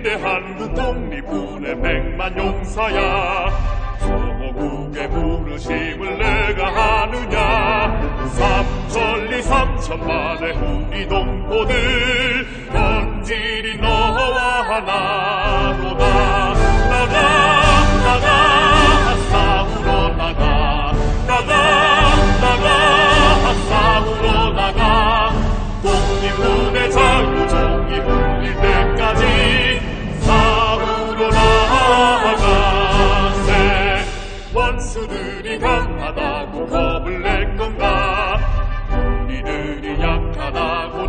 위대한 독립군의 백만 용사야. 소모국의 부르심을 내가 하느냐? 삼천리 삼천만의 우리 동포들 현질이 너와 하나. 원수들이 강하다고 겁을 낼 건가? 우리들이 약하다고